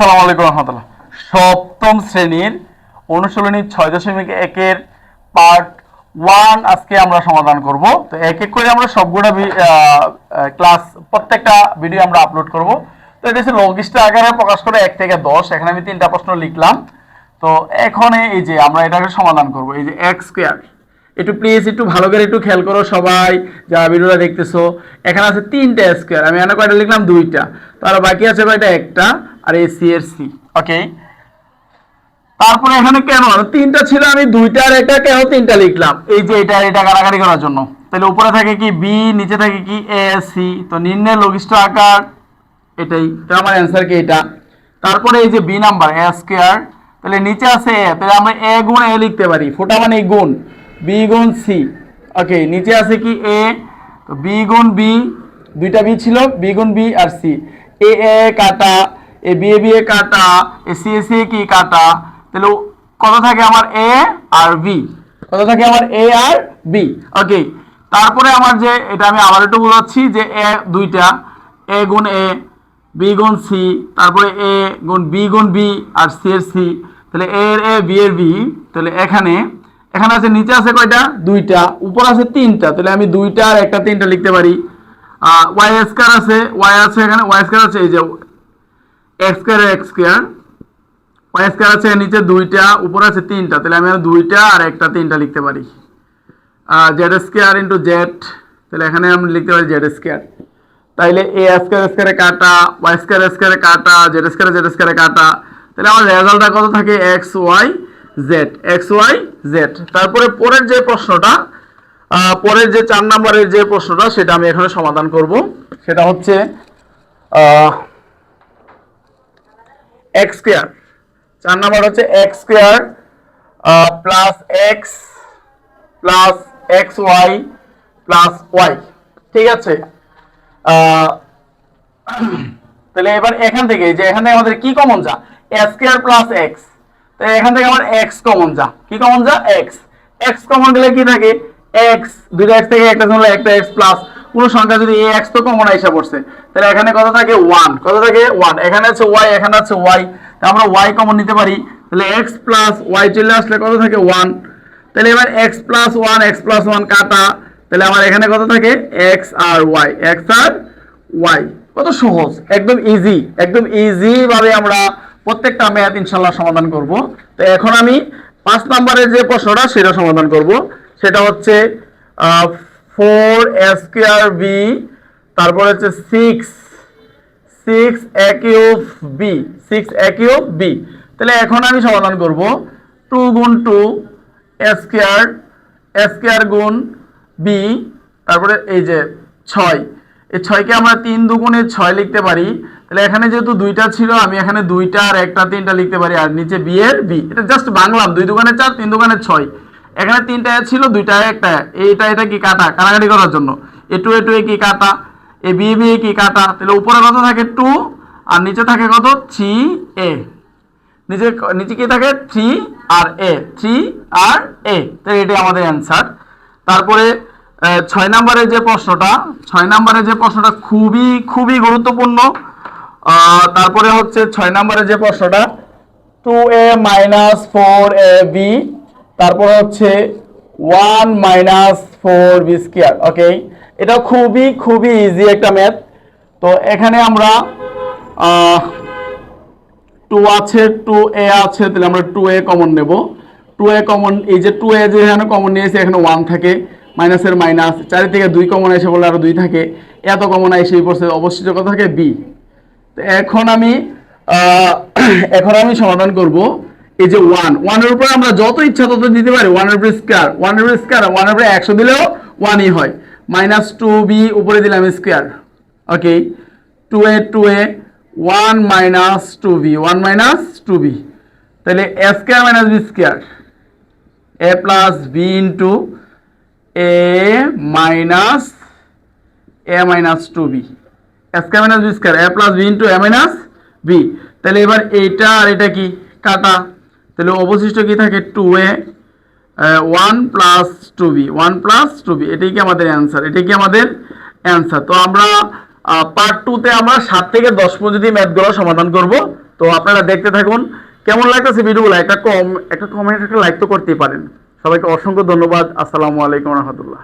সালাম আলাইকুম রহমতুল্লাহ। সপ্তম শ্রেণির অনুশীলনী ছয় দশমিক একের পার্ট ওয়ান আজকে আমরা সমাধান করব। তো এক এক করে আমরা সবগুলো ক্লাস প্রত্যেকটা ভিডিও আমরা আপলোড করব। তো এটা হচ্ছে লঘিষ্ঠ আকারে প্রকাশ করে এক থেকে দশ। এখানে আমি তিনটা প্রশ্ন লিখলাম। তো এখন এই যে আমরা এটাকে সমাধান করব। এই যে এক স্কোয়ার একটু প্লিজ একটু ভালো করে একটু খেয়াল করো সবাই, যারা ভিডিওটা দেখতেছো। এখানে আছে তিনটা স্কোয়ার আমি এখানে কয়টা লিখলাম? দুইটা। তাহলে বাকি আছে কয়টা? একটা। আর এই সি এর সি ওকে তারপরে এখানে কেন? তিনটা ছিল, আমি দুইটা আর একটা কেন তিনটা লিখলাম? এই যে এটা এটা কারাকারি করার জন্য। তাহলে উপরে থাকে কি বি নিচে থাকে কি এ সি তো নিম্নের লঘিষ্ঠ আকার এটাই। তো আমার অ্যান্সার কি এটা? তারপরে এই যে বি নাম্বার এ স্কোয়ার তাহলে নিচে আছে এ তাহলে আমরা এ গুণ এ লিখতে পারি। ফোটা মানে গুণ। বি গুণ সি ওকে নিচে আছে কি এ তো বি গুণ বি দুইটা বি ছিল বি গুণ বি আর সি এ এ কাটা এ বি এ বি, এ কাটা, এ, সি এ, সি, কি কাটা, তাহলে কত থাকে আমার এ আর বি? কত থাকে আমার এ আর বি? ওকে তারপরে আমার যে, এটা আমি আবার একটু বোঝাচ্ছি যে এ দুইটা, এ গুণ এ, বি গুণ সি, তারপরে এ গুণ বি গুণ বি আর সি এর সি, তাহলে এ এর এ, বি এর বি, তাহলে এখানে এখানে আছে, নিচে আছে কয়টা? দুইটা, উপর আছে তিনটা, তাহলে আমি দুইটা আর একটা তিনটা লিখতে পারি। ওয়াই স্কোয়ার আছে ওয়াই আছে এখানে ওয়াই স্কোয়ার আছে, এই যে X square X square Y square আছে নিচে দুইটা, উপর আছে তিনটা। তাহলে আমি দুইটা আর একটা তিনটা লিখতে পারি। জেড স্কোয়ার ইন্টু জেড তাহলে এখানে আমি লিখতে পারি জেড স্কোয়ার তাইলে এ স্কোয়ার স্কোয়ারে কাটা ওয়াই স্কোয়ার স্কোয়ারে কাটা জেড স্কোয়ার জেড স্কোয়ারে কাটা। তাহলে আমার রেজাল্টটা কত থাকে? X Y Z X Y Z তারপরে পরের যে প্রশ্নটা পরের যে চার নম্বরের যে প্রশ্নটা, সেটা আমি এখানে সমাধান করব। সেটা হচ্ছে এক্স স্কোয়ার চার নম্বর হচ্ছে X square plus X plus X Y plus Y ঠিক আছে? তাহলে এবার এখান থেকে, যে এখান থেকে আমাদের কি কমন যা? স্কোয়ার প্লাস এক্স তো এখান থেকে আমার এক্স কমন যা। কি কমন যা? এক্স এক্স কমন গেলে কি থাকে? এক্স দুইটা এক্স থেকে একটা একটা এক্স প্লাস কোনো সংখ্যা যদি এ এক্স তো কমন আইসা পড়ছে, তাহলে এখানে কত থাকে? ওয়ান কত থাকে? ওয়ান এখানে আছে ওয়াই এখানে আছে ওয়াই আমরা ওয়াই কমন নিতে পারি। তাহলে এক্স প্লাস ওয়াই চলে আসলে কত থাকে? ওয়ান তাহলে এবার X plus one X plus one কাটা। তাহলে আমার এখানে কত থাকে? এক্স আর ওয়াই এক্স আর ওয়াই কত সহজ। একদম ইজি একদম ইজি ভাবে আমরা প্রত্যেকটা ম্যাথ ইনশাল্লাহ সমাধান করব। তো এখন আমি পাঁচ নম্বরের যে প্রশ্নটা, সেটা সমাধান করব। সেটা হচ্ছে ফোর স্কোয়ার বি, তারপর হচ্ছে six six A cube B, six A B. তাহলে এখন আমি সমাধান করব টু গুণ টু স্কোয়ার স্কোয়ার গুণ বি, তারপরে এই যে ছয়। এই ছয়কে আমরা তিন দুগুণে ছয় লিখতে পারি। তাহলে এখানে যেহেতু দুইটা ছিল, আমি এখানে দুইটা আর একটা তিনটা লিখতে পারি, আর নিচে বি এর বি। এটা জাস্ট বাংলাম, দুই দোকানে চার, তিন দোকানে ছয়। এখানে তিনটা ছিল, দুইটা একটা এইটা, এটা কি কাটা? কাটাকাটি করার জন্য। এ টু এ টু এ কি কাটা? এ বি বি কি কাটা? তাহলে উপরে কত থাকে? টু আর নিচে থাকে কত? থ্রি এ নিচে নিচে কি থাকে? থ্রি আর এ থ্রি আর এ তাহলে এটাই আমাদের অ্যান্সার তারপরে ছয় নম্বরের যে প্রশ্নটা, ছয় নম্বরের যে প্রশ্নটা খুবই খুবই গুরুত্বপূর্ণ। তারপরে হচ্ছে ছয় নম্বরের যে প্রশ্নটা two A minus four A B তারপরে হচ্ছে one minus four B square okay এটা খুবই খুবই ইজি একটা ম্যাথ তো এখানে আমরা টু আছে টু এ আছে, তাহলে আমরা টু এ কমন নেব। টু এ কমন এই যে টু এ যে এখানে কমন নিয়েছে, এখানে ওয়ান থাকে। মাইনাসের মাইনাস চারি থেকে দুই কমন এসে বলে আরও দুই থাকে। এত কমন এসেই পড়ছে অবশিষ্ট কথা থাকে বি তো এখন আমি এখন আমি সমাধান করব। এই যে ওয়ান ওয়ানের উপরে আমরা যত ইচ্ছা তত দিতে পারি। ওয়ানের উপরে স্কোয়ার ওয়ানের উপরে স্কোয়ার ওয়ানের উপরে একশো দিলেও ওয়ানই হয়। মাইনাস টু বি উপরে দিলাম square okay two A two A one minus two B one minus two B তাহলে A square minus B square A plus B into A minus A minus two B A square minus B square A plus B into A minus B তাহলে এবার এইটা আর এটা কি? কাটা। তাহলে অবশিষ্ট কি থাকে two A one plus two B one plus two B এটাই কি আমাদের অ্যান্সার এটাই কি আমাদের অ্যান্সার তো আমরা পার্ট টুতে আমরা সাত থেকে দশ পর্যন্ত ম্যাথগুলো সমাধান করব। তো আপনারা দেখতে থাকুন, কেমন লাগতেছে ভিডিওগুলো একটা কম, একটা কমেন্ট একটা লাইক তো করতেই পারেন। সবাইকে অসংখ্য ধন্যবাদ। আসসালামু আলাইকুম রহমতুল্লাহ।